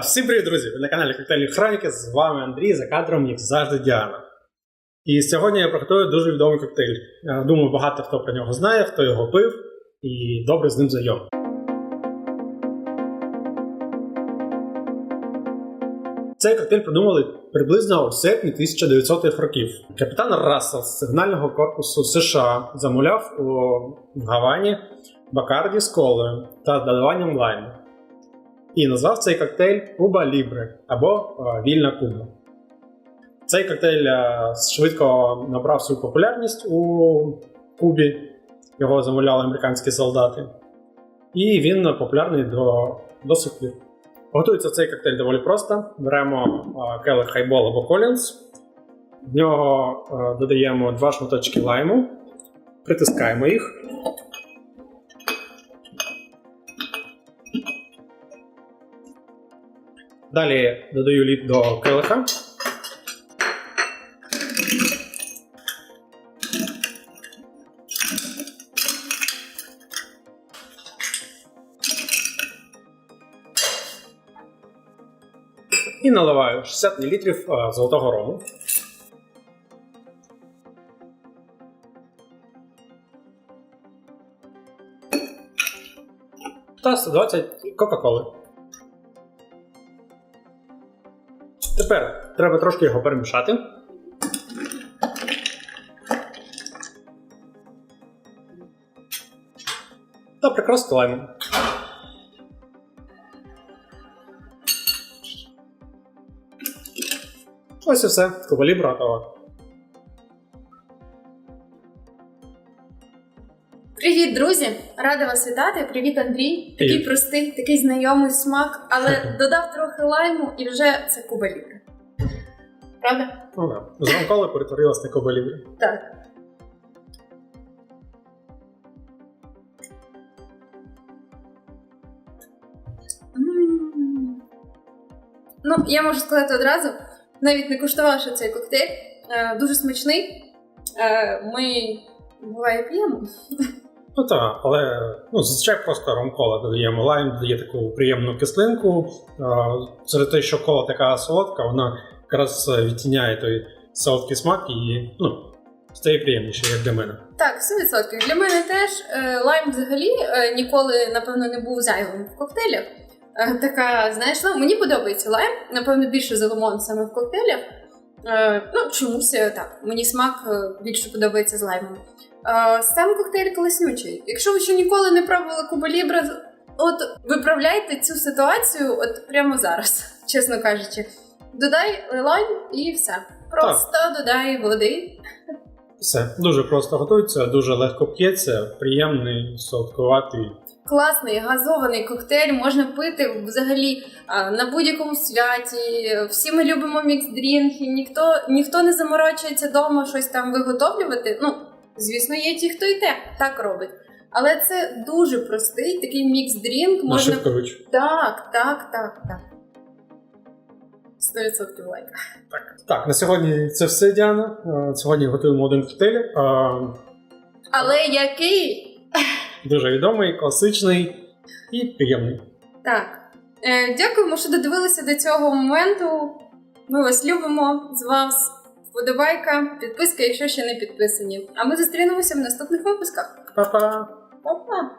Всім привіт, друзі! Ви на каналі Коктейлі Хроніки. З вами Андрій за кадром, як завжди, Діана. І сьогодні я приготую дуже відомий коктейль. Думаю, багато хто про нього знає, хто його пив і добре з ним знайомий. Цей коктейль придумали приблизно у серпні 1900-х років. Капітан Рассел з сигнального корпусу США замовляв у Гавані Бакарді з колою та додаванням лайму. І назвав цей коктейль Куба Лібре або е, Вільна Куба. Цей коктейль е, швидко набрав свою популярність у Кубі. Його замовляли американські солдати. І він популярний до, до сих пір. Готується цей коктейль доволі просто. Беремо е, келих хайбол або колінс. В нього додаємо два шматочки лайму, притискаємо їх. Далі додаю лід до келиха. І наливаю 60 мл е, золотого рому. Та 120 Кока-Коли. Тепер треба трошки його перемішати. Та прикрасити лаймом. Ось і все. Кубалібра готова. Привіт, друзі! Рада вас вітати. Привіт, Андрій. Такий Привіт. простий, такий знайомий смак, але додав трохи лайму і вже це куба. Правда? Ну да. З ранколи перетворилась на кубалібру. Так. М. Ну, я можу сказати одразу, навіть не куштувавши цей коктейль, е, дуже смачний. Е, Ми буває п'ємо. Ну так, але ну, зазвичай просто ромкола додаємо лайм, додає таку приємну кислинку. А, Через те, що кола така солодка, вона якраз відтіняє той солодкий смак і ну, стає приємніше, як для мене. Так, 100%. Для мене теж е, лайм взагалі е, ніколи, напевно, не був зайвим в коктейлях. Е, така, знаєш, ну мені подобається лайм, напевно, більше за лимон саме в коктейлях. Е, ну, чомусь е, так. Мені смак е, більше подобається з лаймом. Е, сам коктейль колеснючий. Якщо ви ще ніколи не пробували Куба Лібра, от виправляйте цю ситуацію от прямо зараз, чесно кажучи. Додай лайм і все. Просто додай води, Все дуже просто готується, дуже легко п'ється, приємний, солодкуватий. Класний газований коктейль можна пити взагалі на будь-якому святі. Всі ми любимо мікс-дрінки, ніхто, ніхто не заморочується вдома щось там виготовлювати. Ну, звісно, є ті, хто і те так робить. Але це дуже простий такий мікс-дрінк. Можна так, так, так, так. 100% лайк. Так. так, на сьогодні це все, Діана. Е, Сьогодні готуємо один коктейль. е, Але який? Дуже відомий, класичний і приємний. Так. Е, дякуємо, що додивилися до цього моменту. Ми вас любимо. З вас вподобайка, підписка, якщо ще не підписані. А ми зустрінемося в наступних випусках. Па-па! Па-па!